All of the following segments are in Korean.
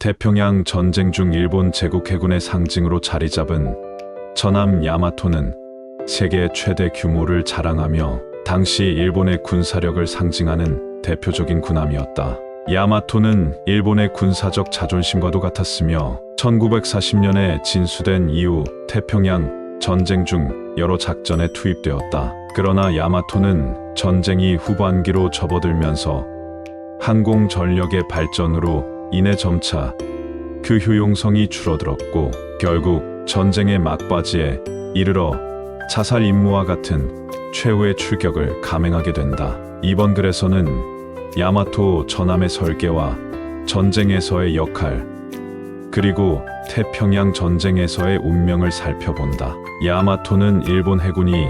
태평양 전쟁 중 일본 제국 해군의 상징으로 자리 잡은 전함 야마토는 세계 최대 규모를 자랑하며 당시 일본의 군사력을 상징하는 대표적인 군함이었다. 야마토는 일본의 군사적 자존심과도 같았으며 1940년에 진수된 이후 태평양 전쟁 중 여러 작전에 투입되었다. 그러나 야마토는 전쟁이 후반기로 접어들면서 항공 전력의 발전으로 인해 점차 그 효용성이 줄어들었고 결국 전쟁의 막바지에 이르러 자살 임무와 같은 최후의 출격을 감행하게 된다. 이번 글에서는 야마토 전함의 설계와 전쟁에서의 역할 그리고 태평양 전쟁에서의 운명을 살펴본다. 야마토는 일본 해군이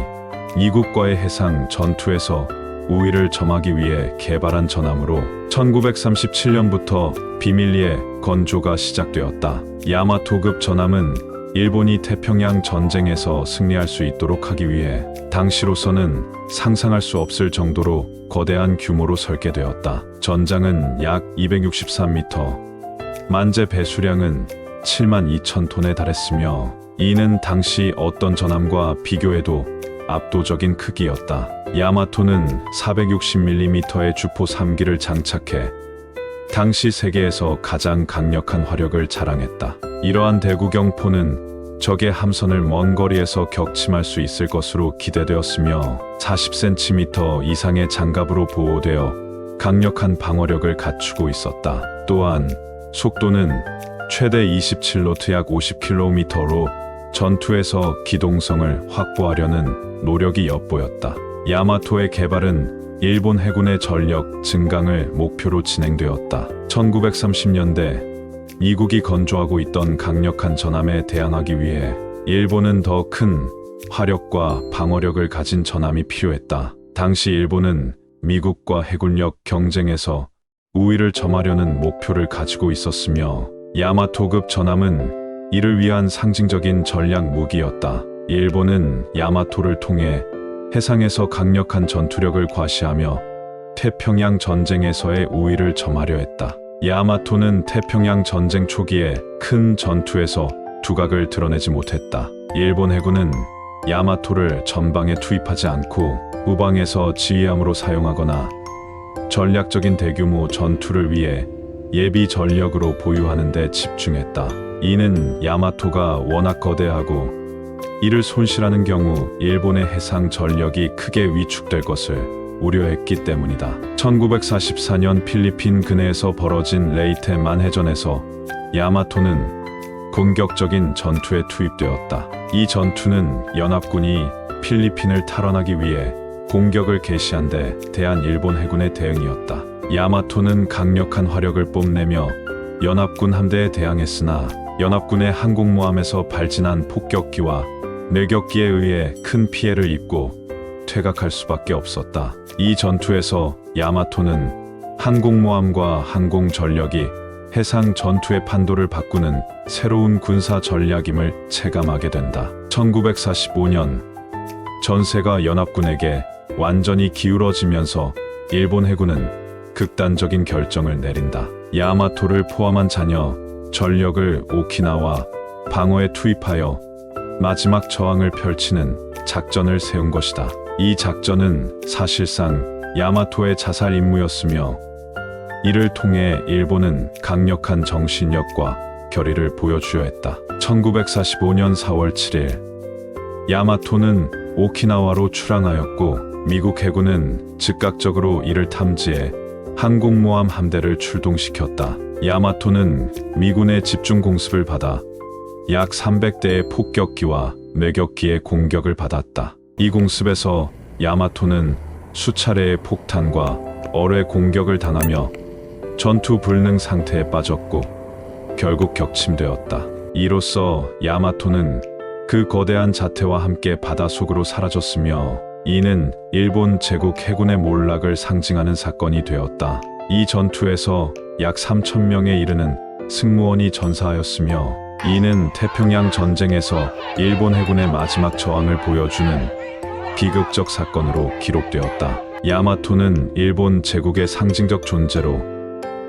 미국과의 해상 전투에서 우위를 점하기 위해 개발한 전함으로 1937년부터 비밀리에 건조가 시작되었다. 야마토급 전함은 일본이 태평양 전쟁에서 승리할 수 있도록 하기 위해 당시로서는 상상할 수 없을 정도로 거대한 규모로 설계되었다. 전장은 약 263m, 만재 배수량은 7만 2천 톤에 달했으며 이는 당시 어떤 전함과 비교해도 압도적인 크기였다. 야마토는 460mm의 주포 3기를 장착해 당시 세계에서 가장 강력한 화력을 자랑했다. 이러한 대구경 포는 적의 함선을 먼 거리에서 격침할 수 있을 것으로 기대되었으며 40cm 이상의 장갑으로 보호되어 강력한 방어력을 갖추고 있었다. 또한 속도는 최대 27노트 약 50km로 전투에서 기동성을 확보하려는 노력이 엿보였다. 야마토의 개발은 일본 해군의 전력 증강을 목표로 진행되었다. 1930년대 미국이 건조하고 있던 강력한 전함에 대항하기 위해 일본은 더 큰 화력과 방어력을 가진 전함이 필요했다. 당시 일본은 미국과 해군력 경쟁에서 우위를 점하려는 목표를 가지고 있었으며 야마토급 전함은 이를 위한 상징적인 전략 무기였다. 일본은 야마토를 통해 해상에서 강력한 전투력을 과시하며 태평양 전쟁에서의 우위를 점하려 했다. 야마토는 태평양 전쟁 초기에 큰 전투에서 두각을 드러내지 못했다. 일본 해군은 야마토를 전방에 투입하지 않고 우방에서 지휘함으로 사용하거나 전략적인 대규모 전투를 위해 예비 전력으로 보유하는 데 집중했다. 이는 야마토가 워낙 거대하고 이를 손실하는 경우 일본의 해상 전력이 크게 위축될 것을 우려했기 때문이다. 1944년 필리핀 근해에서 벌어진 레이테 만 해전에서 야마토는 공격적인 전투에 투입되었다. 이 전투는 연합군이 필리핀을 탈환하기 위해 공격을 개시한 데 대한 일본 해군의 대응이었다. 야마토는 강력한 화력을 뽐내며 연합군 함대에 대항했으나 연합군의 항공모함에서 발진한 폭격기와 뇌격기에 의해 큰 피해를 입고 퇴각할 수밖에 없었다. 이 전투에서 야마토는 항공모함과 항공 전력이 해상 전투의 판도를 바꾸는 새로운 군사 전략임을 체감하게 된다. 1945년 전세가 연합군에게 완전히 기울어지면서 일본 해군은 극단적인 결정을 내린다. 야마토를 포함한 잔여 전력을 오키나와 방어에 투입하여 마지막 저항을 펼치는 작전을 세운 것이다. 이 작전은 사실상 야마토의 자살 임무였으며 이를 통해 일본은 강력한 정신력과 결의를 보여주려 했다. 1945년 4월 7일 야마토는 오키나와로 출항하였고 미국 해군은 즉각적으로 이를 탐지해 항공모함 함대를 출동시켰다. 야마토는 미군의 집중 공습을 받아 약 300대의 폭격기와 매격기의 공격을 받았다. 이 공습에서 야마토는 수차례의 폭탄과 얼의 공격을 당하며 전투 불능 상태에 빠졌고 결국 격침되었다. 이로써 야마토는 그 거대한 자태와 함께 바닷속으로 사라졌으며 이는 일본 제국 해군의 몰락을 상징하는 사건이 되었다. 이 전투에서 약 3천 명에 이르는 승무원이 전사하였으며 이는 태평양 전쟁에서 일본 해군의 마지막 저항을 보여주는 비극적 사건으로 기록되었다. 야마토는 일본 제국의 상징적 존재로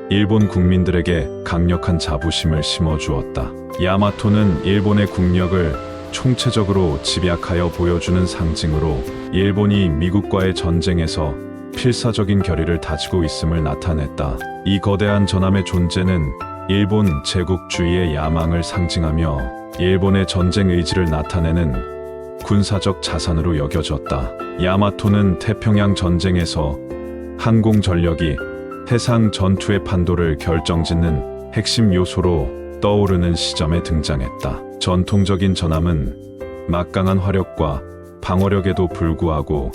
일본 국민들에게 강력한 자부심을 심어주었다. 야마토는 일본의 국력을 총체적으로 집약하여 보여주는 상징으로 일본이 미국과의 전쟁에서 필사적인 결의를 다지고 있음을 나타냈다. 이 거대한 전함의 존재는 일본 제국주의의 야망을 상징하며 일본의 전쟁 의지를 나타내는 군사적 자산으로 여겨졌다. 야마토는 태평양 전쟁에서 항공 전력이 해상 전투의 판도를 결정짓는 핵심 요소로 떠오르는 시점에 등장했다. 전통적인 전함은 막강한 화력과 방어력에도 불구하고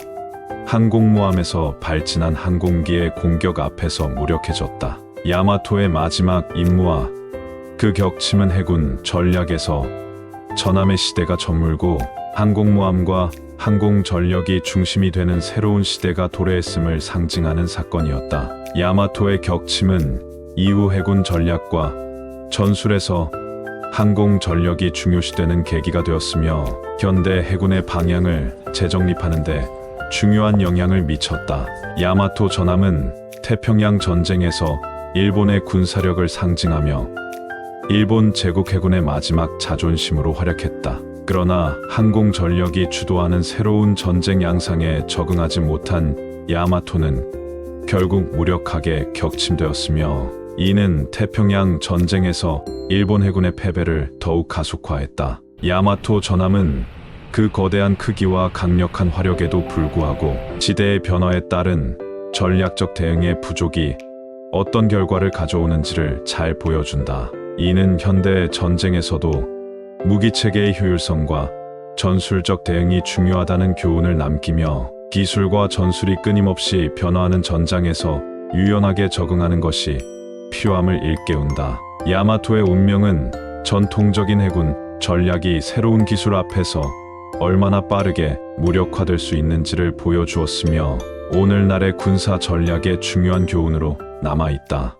항공모함에서 발진한 항공기의 공격 앞에서 무력해졌다. 야마토의 마지막 임무와 그 격침은 해군 전략에서 전함의 시대가 저물고 항공모함과 항공 전력이 중심이 되는 새로운 시대가 도래했음을 상징하는 사건이었다. 야마토의 격침은 이후 해군 전략과 전술에서 항공 전력이 중요시되는 계기가 되었으며 현대 해군의 방향을 재정립하는데 중요한 영향을 미쳤다. 야마토 전함은 태평양 전쟁에서 일본의 군사력을 상징하며 일본 제국 해군의 마지막 자존심으로 활약했다. 그러나 항공 전력이 주도하는 새로운 전쟁 양상에 적응하지 못한 야마토는 결국 무력하게 격침되었으며 이는 태평양 전쟁에서 일본 해군의 패배를 더욱 가속화했다. 야마토 전함은 그 거대한 크기와 강력한 화력에도 불구하고 지대의 변화에 따른 전략적 대응의 부족이 어떤 결과를 가져오는지를 잘 보여준다. 이는 현대 전쟁에서도 무기 체계의 효율성과 전술적 대응이 중요하다는 교훈을 남기며 기술과 전술이 끊임없이 변화하는 전장에서 유연하게 적응하는 것이 필요함을 일깨운다. 야마토의 운명은 전통적인 해군 전략이 새로운 기술 앞에서 얼마나 빠르게 무력화될 수 있는지를 보여주었으며 오늘날의 군사 전략의 중요한 교훈으로 남아 있다.